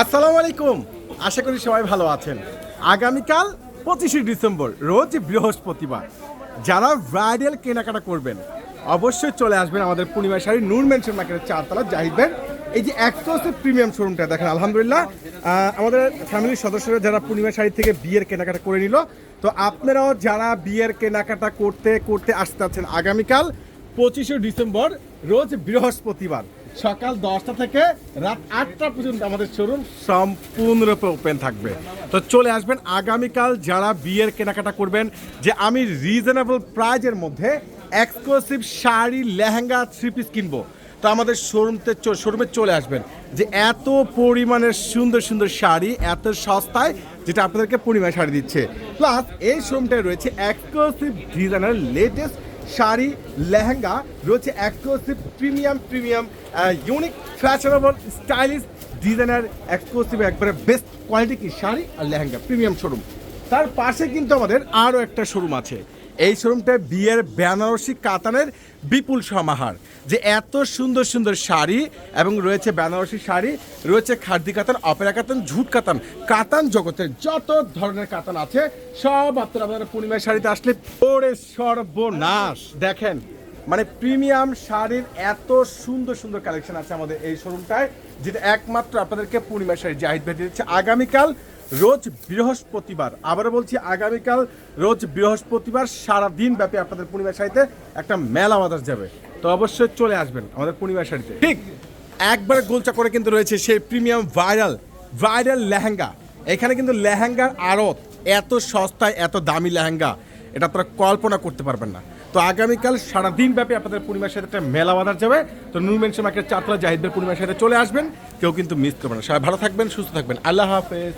আসসালামু আলাইকুম। আশা করি সবাই ভালো আছেন। আগামীকাল পঁচিশে ডিসেম্বর, রোজ বৃহস্পতিবার। যারা ব্রাইডাল কেনাকাটা করবেন, অবশ্যই চলে আসবেন আমাদের পূর্ণিমা শাড়ি নূর মেনশন মার্কেটের চারতলা, জাহিদ এই যে এক্সক্লুসিভ প্রিমিয়াম শোরুমটা দেখেন, আলহামদুলিল্লাহ। আমাদের ফ্যামিলির সদস্যরা যারা পূর্ণিমা শাড়ি থেকে বিয়ের কেনাকাটা করে নিল, তো আপনারাও যারা বিয়ের কেনাকাটা করতে করতে আসতে আছেন আগামীকাল পঁচিশে ডিসেম্বর, রোজ বৃহস্পতিবার। সকাল দশটা থেকে রাত আটটা পর্যন্ত আমাদের শোরুম সম্পূর্ণরূপে ওপেন থাকবে। তো চলে আসবেন আগামীকাল যারা বিয়ের কেনাকাটা করবেন, যে আমি রিজনেবল প্রাইজের মধ্যে exclusive sari, lehenga three piece কিনবো। তো আমাদের শোরুমতে শোরুমে চলে আসবেন। যে এত পরিমাণের সুন্দর সুন্দর শাড়ি, এত সস্তায়, যেটা আপনাদেরকে পরিমাণ শাড়ি দিচ্ছে। প্লাস এই শোরুমটায় রয়েছে exclusive designer latest sari, lehenga, রয়েছে exclusive premium premium unique fashionable stylish designer exclusive একবারে বেস্ট কোয়ালিটি কি? শাড়ি আর লেহেঙ্গা প্রিমিয়াম শোরুম তার পাশে কিন্তু আমাদের আরও একটা শোরুম আছে। এই শোরুমটায় বিয়ের বেনারসি কাতানের বিপুল সমাহার যে এত সুন্দর সুন্দর শাড়ি এবং রয়েছে বেনারসি শাড়ি, রয়েছে খার্দি কাতান, অপেরা কাতান, ঝুট কাতান কাতান জগতের যত ধরনের কাতান আছে, সব আপনারা আপনারা পূর্ণিমার শাড়িতে আসলে পরে সর্বনাশ। দেখেন মানে প্রিমিয়াম শাড়ির এত সুন্দর সুন্দর কালেকশন আছে আমাদের এই শোরুমটায়, যেটা একমাত্র আপনাদেরকে পূর্ণিমা শাড়ি জাহিদ ভাই দিচ্ছে। আগামীকাল রোজ বৃহস্পতিবার। আবারও বলছি, আগামীকাল রোজ বৃহস্পতিবার সারা দিন ব্যাপী আপনাদের পূর্ণিমা শাড়িতে একটা মেলা বাজার যাবে। তো অবশ্যই চলে আসবেন আমাদের পূর্ণিমা শাড়িতে। ঠিক একবার গোলচা করে কিন্তু রয়েছে সেই প্রিমিয়াম ভাইরাল ভাইরাল লেহেঙ্গা। এখানে কিন্তু লেহেঙ্গার আড়ত এত সস্তায় এত দামি লেহেঙ্গা, এটা আপনারা কল্পনা করতে পারবেন না। তো আগামীকাল সারাদিন ব্যাপী আপনাদের পূর্ণিমার সাথে একটা মেলা বাঁধার যাবে। তো নুরমেনশন মার্কেট চারতলা জাহিদবের পূর্ণিমার সাথে চলে আসবেন, কেউ কিন্তু মিস করবেন না। সবাই ভালো থাকবেন, সুস্থ থাকবেন। আল্লাহ হাফেজ।